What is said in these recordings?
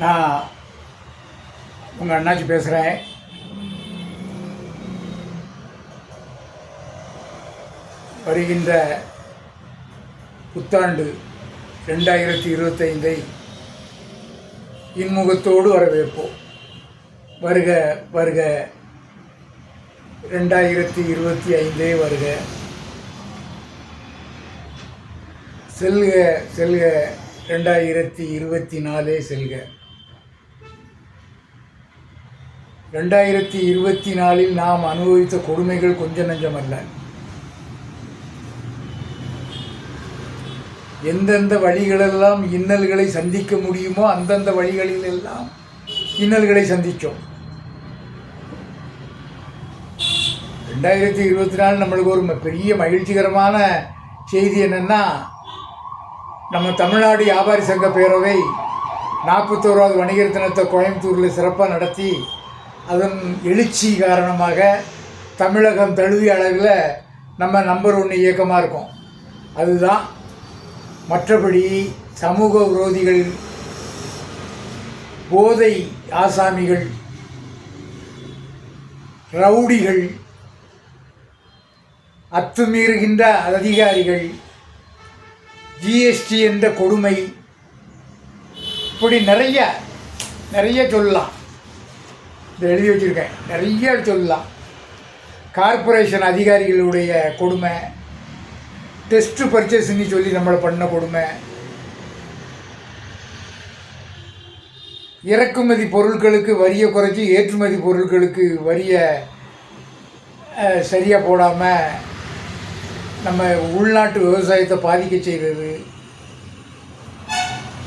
நான் உங்கள் அண்ணாச்சி பேசுகிறேன் வருகின்ற புத்தாண்டு ரெண்டாயிரத்தி இருபத்தைந்தை இன்முகத்தோடு வரவேற்போம். வருக வருக. ரெண்டாயிரத்தி இருபத்தி ஐந்தே வருக. செல்க செல்க. ரெண்டாயிரத்தி இருபத்தி நாலே செல்க. ரெண்டாயிரத்தி இருபத்தி நாலில் நாம் அனுபவித்த கொடுமைகள் கொஞ்ச நஞ்சமல்ல. எந்தெந்த வழிகளெல்லாம் இன்னல்களை சந்திக்க முடியுமோ அந்தந்த வழிகளில் எல்லாம் இன்னல்களை சந்தித்தோம் ரெண்டாயிரத்தி இருபத்தி நாலு நம்மளுக்கு ஒரு ம- பெரிய மகிழ்ச்சிகரமான செய்தி என்னென்னா நம்ம தமிழ்நாடு வியாபாரி சங்க பேரவை நாற்பத்தோராவது வணிகர் தினத்தை கோயம்புத்தூரில் சிறப்பாக நடத்தி அதன் எழுச்சி காரணமாக தமிழகம் தழுவிய அளவில் நம்ம நம்பர் ஒன்று இயக்கமாக இருக்கோம். அதுதான் மற்றபடி சமூக விரோதிகள் போதை ஆசாமிகள் ரவுடிகள் அத்துமீறுகின்ற அதிகாரிகள் ஜிஎஸ்டி என்ற கொடுமை இப்படி நிறைய நிறைய சொல்லலாம். எழுதி வச்சுருக்கேன். நிறைய சொல்லலாம் கார்ப்பரேஷன் அதிகாரிகளுடைய கொடுமை டெஸ்ட் பர்ச்சேஸ்ன்னு சொல்லி நம்மளை பண்ண கொடுமை இறக்குமதி பொருட்களுக்கு வரியை குறைச்சி ஏற்றுமதி பொருட்களுக்கு வரியை சரியாக போடாமல் நம்ம உள்நாட்டு விவசாயத்தை பாதிக்க செய்கிறது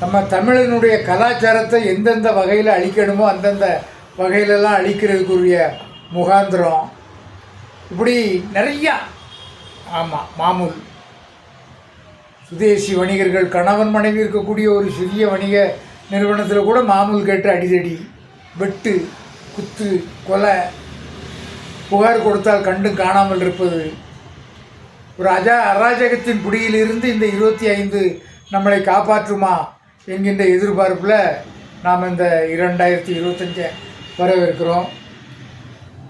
நம்ம தமிழனுடைய கலாச்சாரத்தை எந்தெந்த வகையில் அழிக்கணுமோ அந்தந்த வகையிலெல்லாம் அழிக்கிறதுக்குரிய முகாந்திரம். இப்படி நிறையா ஆமாம் மாமூல். சுதேசி வணிகர்கள் கணவன் மனைவி இருக்கக்கூடிய ஒரு சிறிய வணிக நிறுவனத்தில் கூட மாமூல் கேட்டு அடிதடி. வெட்டு குத்து கொலை புகார் கொடுத்தால் கண்டு காணாமல் இருப்பது. ஒரு அஜா அராஜகத்தின் பிடியிலிருந்து இந்த இருபத்தி ஐந்து நம்மளை காப்பாற்றுமா என்கின்ற எதிர்பார்ப்பில் நாம் இந்த இரண்டாயிரத்தி இருபத்தஞ்சை வரவேற்கிறோம்.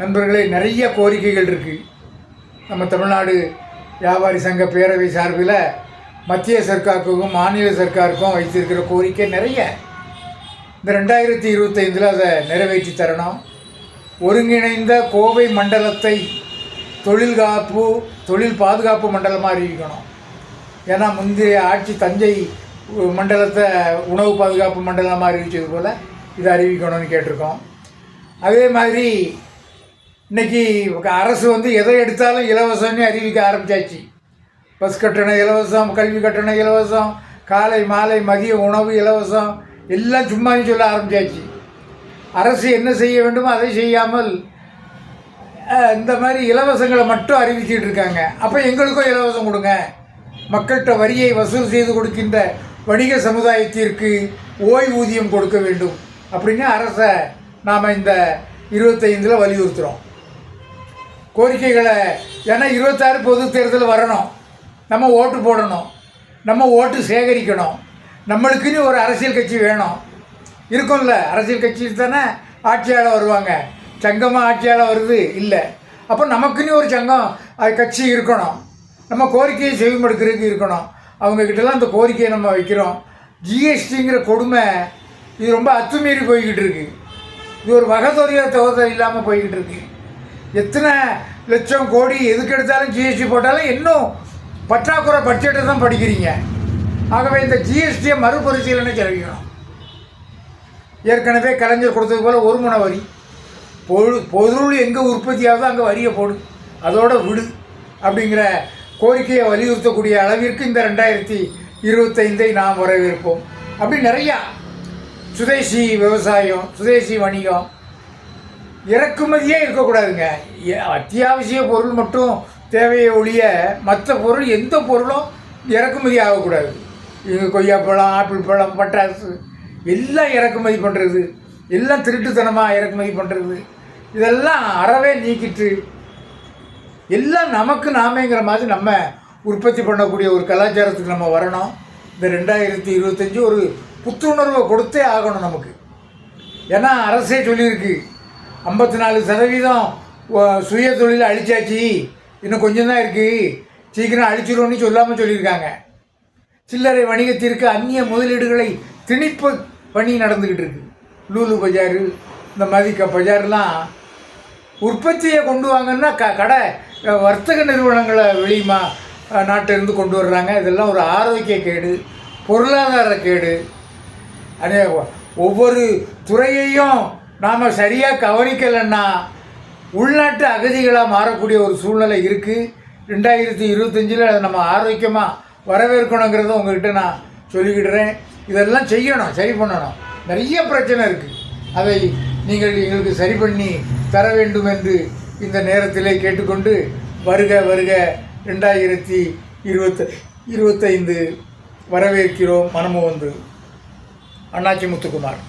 நண்பர்களே நிறைய கோரிக்கைகள் இருக்குது நம்ம தமிழ்நாடு வியாபாரி சங்க பேரவை சார்பில் மத்திய சர்க்காருக்கும் மாநில சர்க்காருக்கும் வைத்திருக்கிற கோரிக்கை நிறைய. இந்த ரெண்டாயிரத்தி இருபத்தைந்தில் அதை நிறைவேற்றி தரணும். ஒருங்கிணைந்த கோவை மண்டலத்தை தொழில் காப்பு தொழில் பாதுகாப்பு மண்டலமாக அறிவிக்கணும். ஏன்னா முந்தைய ஆட்சி தஞ்சை மண்டலத்தை உணவு பாதுகாப்பு மண்டலமாக அறிவித்தது போல் இதை அறிவிக்கணும்னு கேட்டிருக்கோம். அதே மாதிரி இன்னைக்கு அரசு வந்து எதை எடுத்தாலும் இலவசம்னு அறிவிக்க ஆரம்பித்தாச்சு பஸ் கட்டணம் இலவசம் கல்வி கட்டணம் இலவசம் காலை மாலை மதிய உணவு இலவசம் எல்லாம் சும்மான்னு சொல்ல ஆரம்பித்தாச்சு அரசு என்ன செய்ய வேண்டுமோ அதை செய்யாமல் இந்த மாதிரி இலவசங்களை மட்டும் அறிவிச்சிட்டு இருக்காங்க. அப்போ எங்களுக்கும் இலவசம் கொடுங்க. மக்கள்கிட்ட வரியை வசூல் செய்து கொடுக்கின்ற வணிக சமுதாயத்திற்கு ஓய்வூதியம் கொடுக்க வேண்டும் அப்படின்னு அரசை நாம் இந்த இருபத்தைந்தில் வலியுறுத்துகிறோம் கோரிக்கைகளை ஏன்னா இருபத்தாறு பொது தேர்தல் வரணும். நம்ம ஓட்டு போடணும். நம்ம ஓட்டு சேகரிக்கணும். நம்மளுக்குன்னு ஒரு அரசியல் கட்சி வேணும். இருக்கும்ல அரசியல் கட்சி தானே ஆட்சியாளர் வருவாங்க. சங்கமாக ஆட்சியாளர் வருது? இல்லை. அப்போ நமக்குன்னு ஒரு சங்கம் அது கட்சி இருக்கணும். நம்ம கோரிக்கையை செவிமடுக்கிறதுக்கு இருக்கணும். அவங்கக்கிட்டலாம் அந்த கோரிக்கையை நம்ம வைக்கிறோம். ஜிஎஸ்டிங்கிற கொடுமை இது ரொம்ப அத்துமீறி போய்கிட்டு இருக்குது இது ஒரு வகதொரிய தோதல் இல்லாமல் போய்கிட்டு இருக்கு. எத்தனை லட்சம் கோடி எதுக்கு எடுத்தாலும் ஜிஎஸ்டி போட்டாலும் இன்னும் பற்றாக்குறை பட்ஜெட்டை தான் படிக்கிறீங்க. ஆகவே இந்த ஜிஎஸ்டியை மறுபரிசீலனை செலவிக்கணும் ஏற்கனவே கலைஞர் கொடுத்தது போல் ஒரு முனை வரி. பொழு பொருள் எங்கே உற்பத்தி ஆகுதோ அங்கே வரியை போடு. அதோட விடு அப்படிங்கிற கோரிக்கையை வலியுறுத்தக்கூடிய அளவிற்கு இந்த ரெண்டாயிரத்தி இருபத்தைந்தை நாம் வரவேற்போம். அப்படி நிறையா சுதேசி விவசாயம் சுதேசி வணிகம். இறக்குமதியே இருக்கக்கூடாதுங்க. அத்தியாவசிய பொருள் மட்டும் தேவையை ஒழிய மற்ற பொருள் எந்த பொருளும் இறக்குமதி ஆகக்கூடாது. இங்கே கொய்யாப்பழம் ஆப்பிள் பழம் பட்டாசு எல்லாம் இறக்குமதி பண்ணுறது எல்லாம் திருட்டுத்தனமாக இறக்குமதி பண்ணுறது இதெல்லாம் அறவே நீக்கிட்டு எல்லாம் நமக்கு நாமேங்கிற மாதிரி நம்ம உற்பத்தி பண்ணக்கூடிய ஒரு கலாச்சாரத்துக்கு நம்ம வரணும். இந்த ரெண்டாயிரத்தி இருபத்தஞ்சி ஒரு புத்துணர்வை கொடுத்தே ஆகணும் நமக்கு. ஏன்னா அரசே சொல்லியிருக்கு ஐம்பத்தி நாலு சதவீதம் சுய தொழில் அழிச்சாச்சு. இன்னும் கொஞ்சம் தான் இருக்குது சீக்கிரம் அழிச்சிடும்னு சொல்லாமல் சொல்லியிருக்காங்க. சில்லறை வணிகத்திற்கு அந்நிய முதலீடுகளை திணிப்பு பணி நடந்துக்கிட்டு இருக்கு. லூலு பஜாரு இந்த மாதிரி க பஜார்லாம் உற்பத்தியை கொண்டு வாங்கன்னா க கடை வர்த்தக நிறுவனங்களை வெளியுமா நாட்டிலிருந்து கொண்டு வர்றாங்க. இதெல்லாம் ஒரு ஆரோக்கிய கேடு பொருளாதார கேடு. அதே ஒவ்வொரு துறையையும் நாம் சரியாக கவனிக்கலைன்னா உள்நாட்டு அகதிகளாக மாறக்கூடிய ஒரு சூழ்நிலை இருக்குது ரெண்டாயிரத்தி இருபத்தஞ்சில் அதை நம்ம ஆரோக்கியமாக வரவேற்கணுங்கிறத உங்ககிட்ட நான் சொல்லிக்கிடுறேன். இதெல்லாம் செய்யணும் சரி பண்ணணும். நிறைய பிரச்சனை இருக்குது அதை நீங்கள் எங்களுக்கு சரி பண்ணி தர வேண்டும் என்று இந்த நேரத்திலே கேட்டுக்கொண்டு வருக வருக ரெண்டாயிரத்தி இருபத்த இருபத்தைந்து வரவேற்கிறோம். மனமு வந்து அண்ணாச்சி முத்துக்குமார்